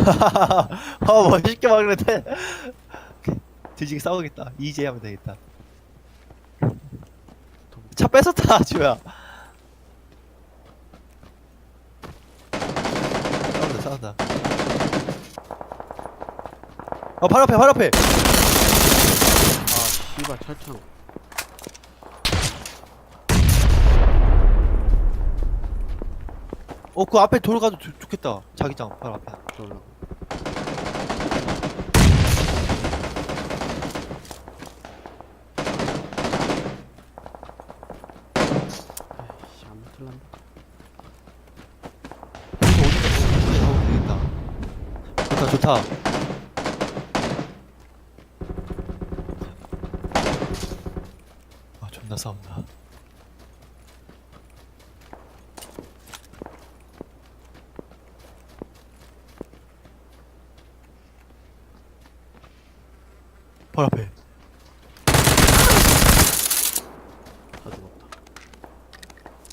어 멋있게 막는데 뒤지게 싸우겠다. 이제 하면 되겠다. 차 뺏었다 지우야. 싸운다 싸운다. 어 바로 앞에 바로 앞에. 아 씨발 철창. 어 그 앞에 돌 가도 좋- 좋겠다. 자기장 바로 앞에. 저러 고 아이씨 안 틀란다 여기서 어디가 어디 가면 되겠다 좋다 좋다. 아 존나 싸운다. 바로 앞에 다 죽었다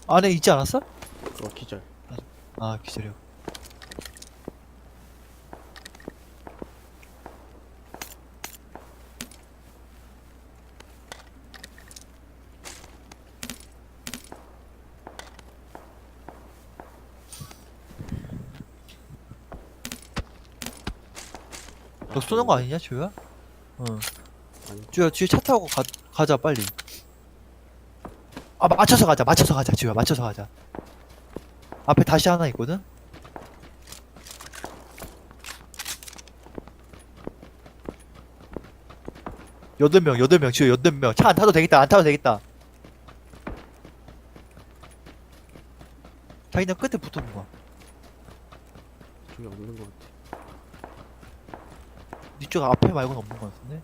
안에 있지 않았어? 그거 기절. 아 기다려 너 쏘는 거 아니냐 주야? 응 아니. 주야 주야 차 타고 가, 가자 빨리 아 맞춰서 가자 맞춰서 가자 주야. 맞춰서 가자. 앞에 다시 하나 있거든? 여덟 명 여덟 명 지금 여덟 명 차 안 타도 되겠다 안 타도 되겠다. 자기는 끝에 붙어본 거야. 저기 없는 거 같아. 니쪽 앞에 말고는 없는 거 같은데?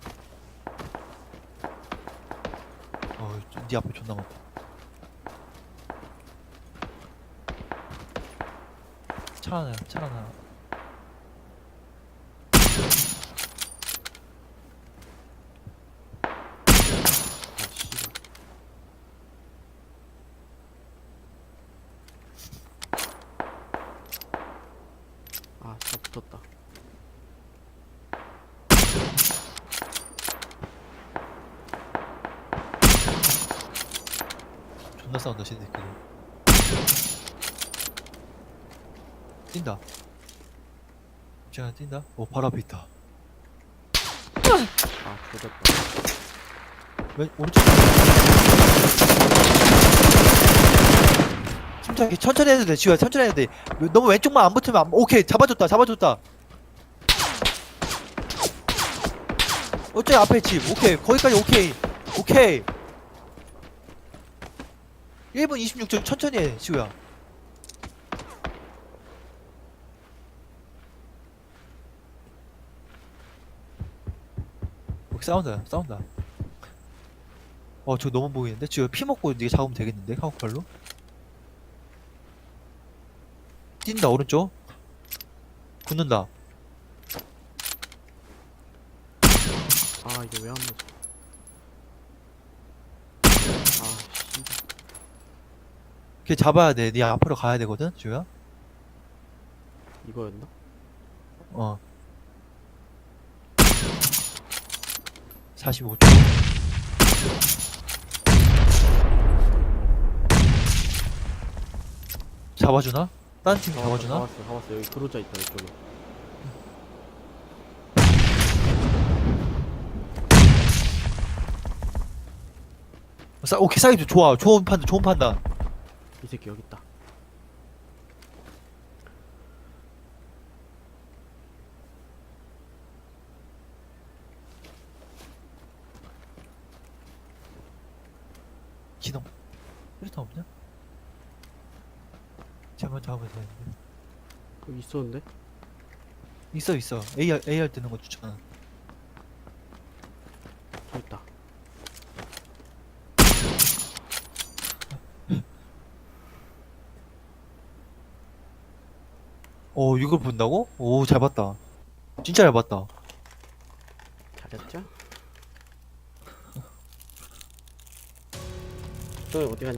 어니 앞에 존나 많다 차 하나 차 하나. 아 아다 붙었다. 존나 싸운다 새끼들 뛴다. 제가 뛴다? 오 바로 앞에 있다. 아 조졌다. 왼 오른쪽? 천천히 천천히 해도 돼 지우야. 천천히 해도 돼. 너무 왼쪽만 안 붙으면 안, 오케이. 잡아줬다 잡아줬다. 어째 앞에 집? 오케이. 거기까지 오케이. 오케이. 1분 26초 천천히 해 지우야 오케이 싸운다 싸운다 어, 저 너무 보이는데? 지금 피 먹고 네가 잡으면 되겠는데? 카우팔로? 뛴다, 오른쪽. 굳는다. 아 이게 왜안 맞아 아걔 잡아야 돼. 네 앞으로 가야 되거든, 지우야? 이거였나? 어. 45초. 잡아주나? 딴팀 잡아주나? 잡았어 잡았어 여기 그로자 있다 이쪽에 싸, 오케이, 사이드 좋아. 좋은 판단, 좋은 판단. 이 새끼 여기 있다 기동. 일단 없냐? 제발 잡으면 되는데. 여기 있었는데? 있어, 있어. AR, AR 뜨는 거 추천. 저 있다 오, 이걸 본다고? 오, 잘 봤다. 진짜 잘 봤다. 잘했죠? 저 어디 갔냐